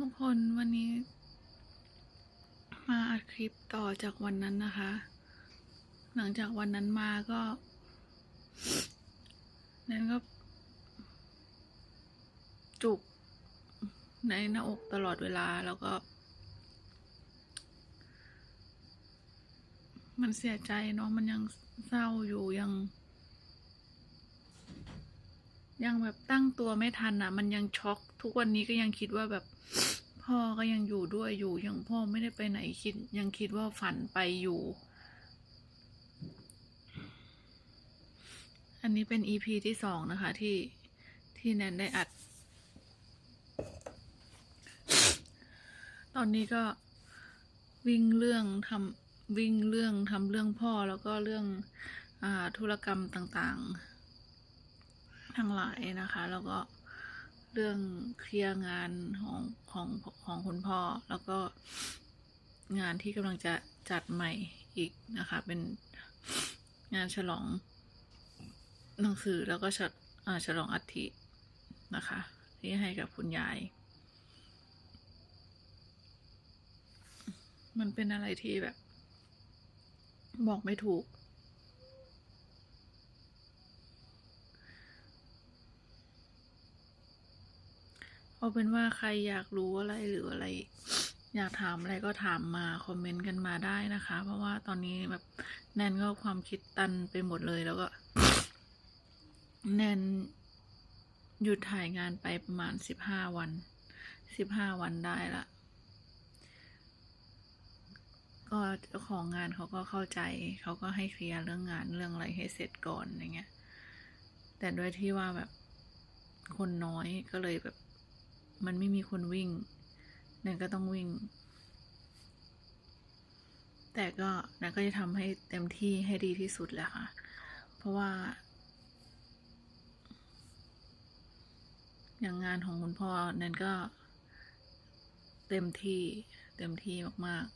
ทุกคนวันนี้ มาอัดคลิปต่อจากวันนั้นนะคะ หลังจากวันนั้นมาก็นั้นก็ จุก ในหน้าอกตลอดเวลาแล้วก็ มันเสียใจเนาะมันยังเศร้าอยู่ยังยังแบบตั้งตัวไม่ทันอะ มันยังช็อก ทุกวันนี้ก็ยังคิดว่าแบบ พ่อก็ยังอยู่ด้วยอยู่ยังพ่อไม่ได้ไปไหนคิด ยังคิดว่าฝันไปอยู่ อันนี้เป็นอีพีที่สองนะคะ ที่ที่แนนได้อัด ตอนนี้ก็วิ่งเรื่องทำวิ่งเรื่องทำเรื่องพ่อแล้วก็เรื่องอาธุรกรรมต่างๆ ทั้งหลายนะคะ แล้วก็ เรื่องเคลียร์งานของของของคุณพ่อ แล้วก็งานที่กำลังจะจัดใหม่อีกนะคะ เป็นงานฉลองหนังสือแล้วก็ฉลอ่าฉลองอัฐินะคะ ที่ให้กับคุณยาย มันเป็นอะไรที่แบบ บอกไม่ถูก เอาเป็นว่าใครอยากรู้อะไรหรืออะไร อยากถามอะไรก็ถามมาคอมเมนต์กันมาได้นะคะ เพราะว่าตอนนี้แบบแนนก็ความคิดตันไปหมดเลยแล้วก็ แนนหยุดถ่ายงานไปประมาณสิบห้าวันสิบห้าวันได้ละก็เจ้าของงานเขาก็เข้าใจเขาก็ให้เคลียร์เรื่องงานเรื่องอะไรให้เสร็จก่อนอย่างเงี้ย แต่ด้วยที่ว่าแบบคนน้อยก็เลยแบบ มันไม่มีคนวิ่งนันก็ต้องวิ่ง แต่ก็นันก็จะทำให้เต็มที่ให้ดีที่สุดแหละค่ะ เพราะว่า อย่างงานของคุณพ่อนั่นก็เต็มที่เต็มที่มาก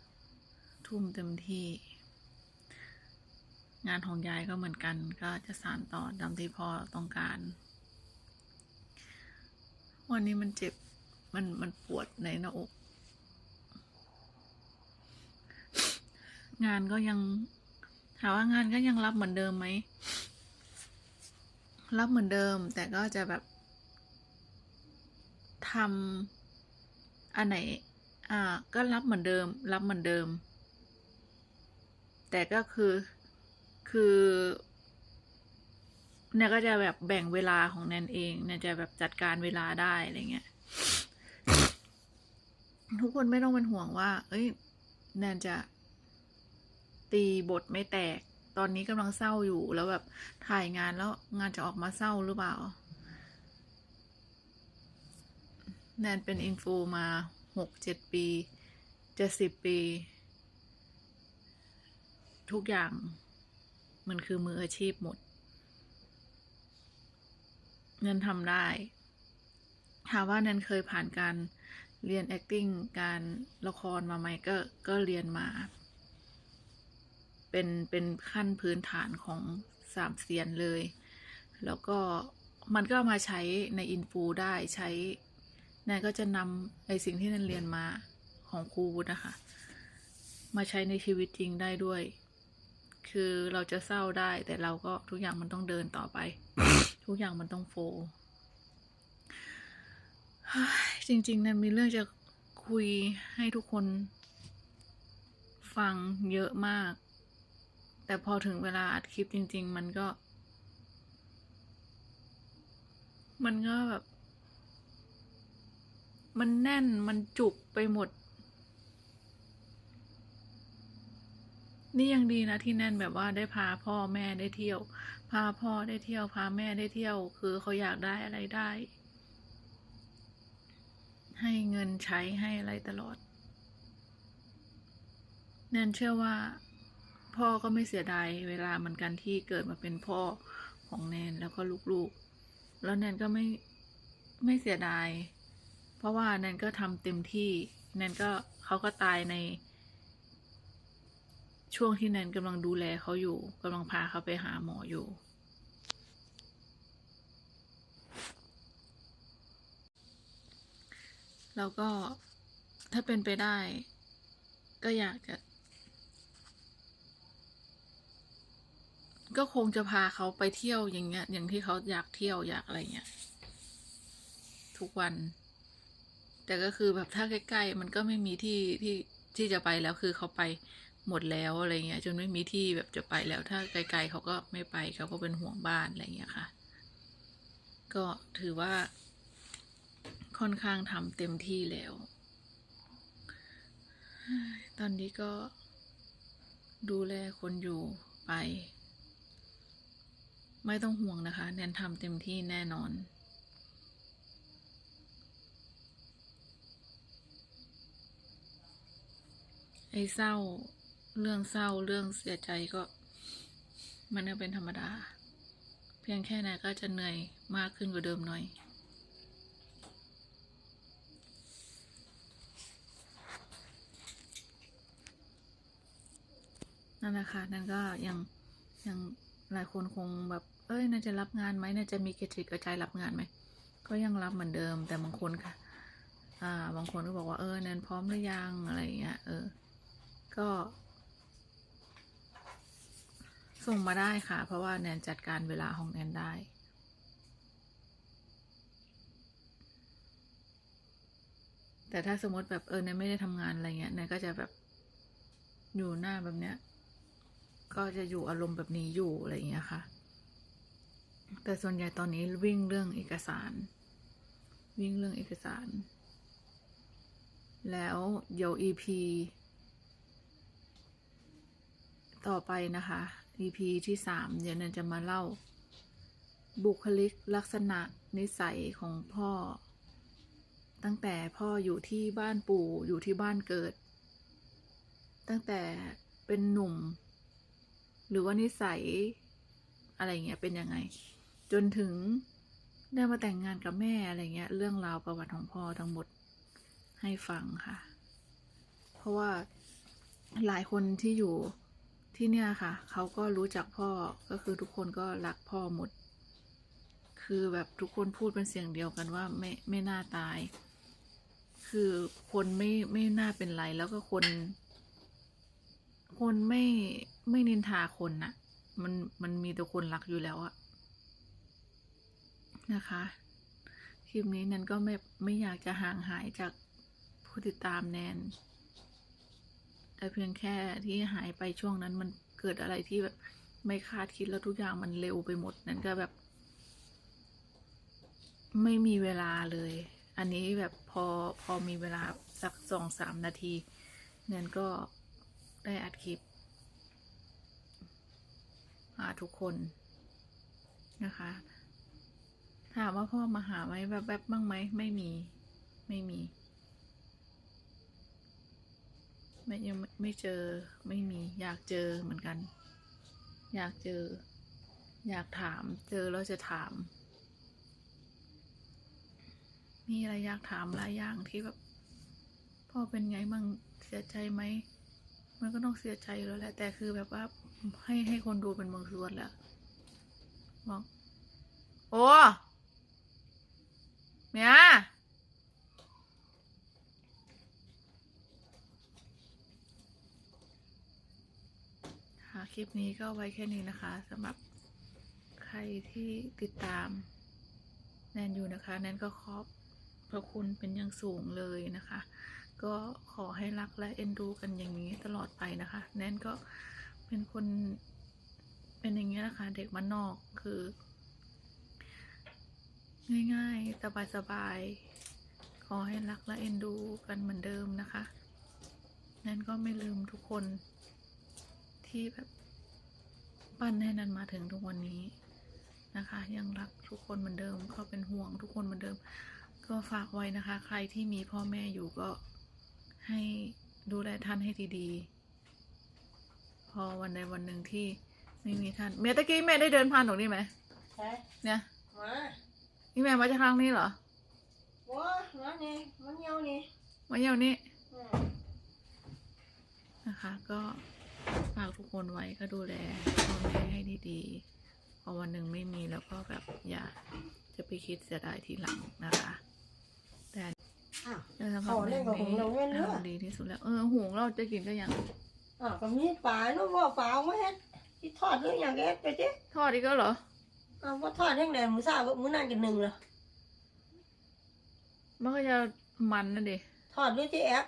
ๆ ทุ่มเต็มที่ งานของยายก็เหมือนกัน ก็จะสานต่อตามที่พ่อต้องการ วันนี้มันเจ็บ มันมันปวดในหน้าอก งานก็ยังถามว่างานก็ยังรับเหมือนเดิมไหม รับเหมือนเดิม แต่ก็จะแบบทำอันไหน อ่า ก็รับเหมือนเดิม รับเหมือนเดิม แต่ก็คือ คือ เนี่ยก็จะแบบแบ่งเวลาของแนนเองเนี่ยจะแบบจัดการเวลาได้อะไรเงี้ยทุกคนไม่ต้องเป็นห่วงว่า เอ้ยแนนจะตีบทไม่แตก ตอนนี้กำลังเศร้าอยู่แล้วแบบถ่ายงานแล้วงานจะออกมาเศร้าหรือเปล่า แนนเป็นอินฟูมาหกเจ็ดปีเจ็ดสิบปี ทุกอย่างมันคือมืออาชีพหมด เงินทำได้ถามว่านันเคยผ่านการเรียน acting การละครมาไหมก็ก็เรียนมา เป็นเป็นขั้นพื้นฐานของสามเซียนเลย แล้วก็มันก็มาใช้ในอินฟูได้ใช้นันก็จะนำไอสิ่งที่นันเรียนมาของครูนะคะ มาใช้ในชีวิตจริงได้ด้วย คือเราจะเศร้าได้แต่เราก็ทุกอย่างมันต้องเดินต่อไป ทุกอย่างมันต้องโฟลว์เฮ้ยจริงๆนั้นมีเรื่องจะคุยให้ทุกคนฟังเยอะมาก แต่พอถึงเวลาอัดคลิปจริง ๆ มันก็ มันก็แบบ มันแน่นมันจุกไปหมด นี่ยังดีนะที่แน่นแบบว่าได้พาพ่อแม่ได้เที่ยว พาพ่อได้เที่ยวพาแม่ได้เที่ยว คือเขาอยากได้อะไรได้ ให้เงินใช้ให้อะไรตลอดแนนเชื่อว่า พ่อก็ไม่เสียดายเวลาเหมือนกันที่เกิดมาเป็นพ่อของแนนแล้วก็ลูกๆ แล้วแนนก็ไม่ไม่เสียดาย เพราะว่าแนนก็ทำเต็มที่แนนก็เขาก็ตายใน ช่วงที่แนนกำลังดูแลเขาอยู่กำลังพาเขาไปหาหมออยู่ แล้วก็ถ้าเป็นไปได้ ก็อยากจะ ก็คงจะพาเขาไปเที่ยวอย่างเงี้ย อย่างที่เขาอยากเที่ยวอยากอะไรเงี้ยทุกวัน แต่ก็คือแบบถ้าใกล้ๆมันก็ไม่มีที่ที่ที่จะไปแล้วคือเขาไป หมดแล้วอะไรเงี้ยจนไม่มีที่แบบจะไปแล้วถ้าไกลๆเขาก็ไม่ไปเขาก็เป็นห่วงบ้านอะไรเงี้ยค่ะ ก็ถือว่าค่อนข้างทำเต็มที่แล้ว ตอนนี้ก็ดูแลคนอยู่ไป ไม่ต้องห่วงนะคะ แนนทำเต็มที่แน่นอนไอ้เศร้า เรื่องเศร้าเรื่องเสียใจก็ มันก็เป็นธรรมดา เพียงแค่นั้นก็จะเหนื่อยมากขึ้นกว่าเดิมหน่อย นั่นแหละค่ะนั่นก็ยังยังหลายคนคงแบบ เอ้ยน่าจะรับงานไหมน่าจะมีกระจิตกระใจรับงานไหมก็ยังรับเหมือนเดิม แต่บางคนค่ะ อ่า บางคนก็บอกว่าเออแนนพร้อมหรือยังอะไรอย่างเงี้ยเออ ก็ ส่งมาได้ค่ะ เพราะว่าแนนจัดการเวลาของแนนได้แต่ถ้าสมมติแบบเออแนนไม่ได้ทำงานอะไรเงี้ยแนนก็จะแบบอยู่หน้าแบบเนี้ย ก็จะอยู่อารมณ์แบบนี้อยู่อะไรเงี้ยค่ะ แต่ส่วนใหญ่ตอนนี้วิ่งเรื่องเอกสาร วิ่งเรื่องเอกสาร แล้วเดี๋ยว EP ต่อไปนะคะ EP ที่สามเดี๋ยวนันจะมาเล่า บุคลิกลักษณะนิสัยของพ่อ ตั้งแต่พ่ออยู่ที่บ้านปู่อยู่ที่บ้านเกิด ตั้งแต่เป็นหนุ่ม หรือว่านิสัย อะไรเงี้ยเป็นยังไง จนถึงได้มาแต่งงานกับแม่อะไรเงี้ย เรื่องราวประวัติของพ่อทั้งหมดให้ฟังค่ะ เพราะว่าหลายคนที่อยู่ ที่เนี่ยค่ะ เขาก็รู้จักพ่อก็คือทุกคนก็รักพ่อหมด คือแบบทุกคนพูดเป็นเสียงเดียวกันว่าไม่ไม่น่าตาย คือคนไม่ไม่น่าเป็นไรแล้วก็คน คนไม่ไม่นินทาคนน่ะ มันมันมีแต่คนรักอยู่แล้วอะนะคะ คลิปนี้แนนก็ไม่ไม่อยากจะห่างหายจากผู้ติดตามแนน แต่เพียงแค่ที่หายไปช่วงนั้นมันเกิดอะไรที่แบบไม่คาดคิดแล้วทุกอย่างมันเร็วไปหมดนั่นก็แบบ ไม่มีเวลาเลย อันนี้แบบพอพอมีเวลาสักสองสามนาทีแนนก็ได้อัดคลิปหาทุกคนนะคะ ถามว่าพ่อมาหาไหมแบบแบบบ้างไหมไม่มี ไม่มี ไม่ยังไม่เจอไม่มีอยากเจอเหมือนกัน อยากเจอ อยากถาม เจอแล้วจะถาม มีอะไรอยากถามหลายอย่างที่แบบพ่อเป็นไงมั่งเสียใจไหมมันก็ต้องเสียใจอยู่แล้วแหละ แต่คือแบบว่าให้ให้คนดูเป็นบางส่วนแหละบอกโอ้เมีย คลิปนี้ก็ไว้แค่นี้นะคะสำหรับใครที่ติดตามแนนอยู่นะคะ แนนก็ขอบพระคุณเป็นอย่างสูงเลยนะคะ ก็ขอให้รักและเอ็นดูกันอย่างนี้ตลอดไปนะคะ แนนก็เป็นคนเป็นอย่างนี้ยนะคะ เด็กมันนอกคือ ง่ายๆ สบายๆ ขอให้รักและเอ็นดูกันเหมือนเดิมนะคะ แนนก็ไม่ลืมทุกคนที่แบบ ปั้นให้นันมาถึงทุกวันนี้นะคะ ยังรักทุกคนเหมือนเดิมก็เป็นห่วงทุกคนเหมือนเดิม ก็ฝากไว้นะคะ ใครที่มีพ่อแม่อยู่ก็ให้ดูแลท่านให้ดีๆ พอวันใดวันหนึ่งที่ไม่มีท่านเมียตะกี้แม่ได้เดินผ่านตรงนี้ไหมใช่เนี่ยมานี่แม่มาจากทางนี้เหรอว้ามานี่มันเหี่ยวนี่มาเยี่ยวนี้อืมนะคะก็ ฝากทุกคนไว้ก็ดูแลพ่อแม่ให้ดีๆพอวันหนึ่งไม่มีแล้วก็แบบอย่าจะไปคิดเสียดายทีหลังนะคะ แต่อ้าวเออสำหรับเขาเล่นกับหุงเราเว้นเนอะออดีที่สุดแล้ว เออหุงเราจะกินก็ยังอ้าวก็มีปลาเนาะว่าปลาเอามาเฮ็ดที่ทอดหรือหยังก็เฮ็ดไปติทอดอีกก็เหรออ้าวว่าทอดแห้งแดงมื้อเช้ามื้อนั้นกันหนึ่งเหรอมันก็จะมันนะเด็ทอดด้วยที่แอป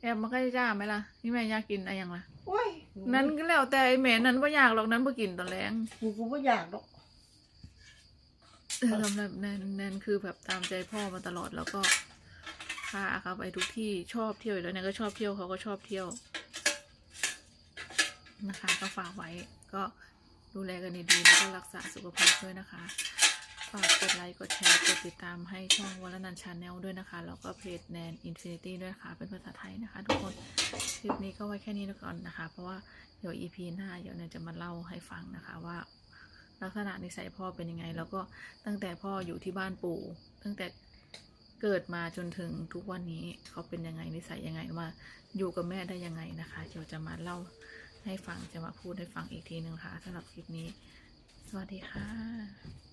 แอบมันก็จะจ้าไหมล่ะ นี่แม่อยากกินอะไรยังล่ะ โอ้ยนั้นก็แล้วแต่ไอ้แม่นั้นว่าอยากหรอกนั้นบ่กินตอนแรงกูกูบ่อยากดอกเออสำหรับแนนแนนคือแบบตามใจพ่อมาตลอดแล้วก็พาเขาไปทุกที่ชอบเที่ยวอยู่แล้วแนนก็ชอบเที่ยวเขาก็ชอบเที่ยว นะคะ ก็ฝากไว้ก็ดูแลกันดีๆแล้วก็รักษาสุขภาพด้วยนะคะ ฝากกดไลค์กดแชร์กดติดตามให้ช่องวรนันชาแนลด้วยนะคะ แล้วก็เพจแนนอินฟินิตี้ด้วยนะคะเป็นภาษาไทยนะคะ ทุกคน คลิปนี้ก็ไว้แค่นี้ก่อนนะคะ เพราะว่าเดี๋ยว EP หน้าเดี๋ยวแนนจะมาเล่าให้ฟังนะคะว่า ลักษณะนิสัยพ่อเป็นยังไง แล้วก็ตั้งแต่พ่ออยู่ที่บ้านปู่ ตั้งแต่เกิดมาจนถึงทุกวันนี้เขาเป็นยังไงนิสัยยังไงมาอยู่กับแม่ได้ยังไงนะคะเดี๋ยวจะมาเล่าให้ฟังจะมาพูดให้ฟังอีกทีหนึ่งค่ะสำหรับคลิปนี้ สวัสดีค่ะ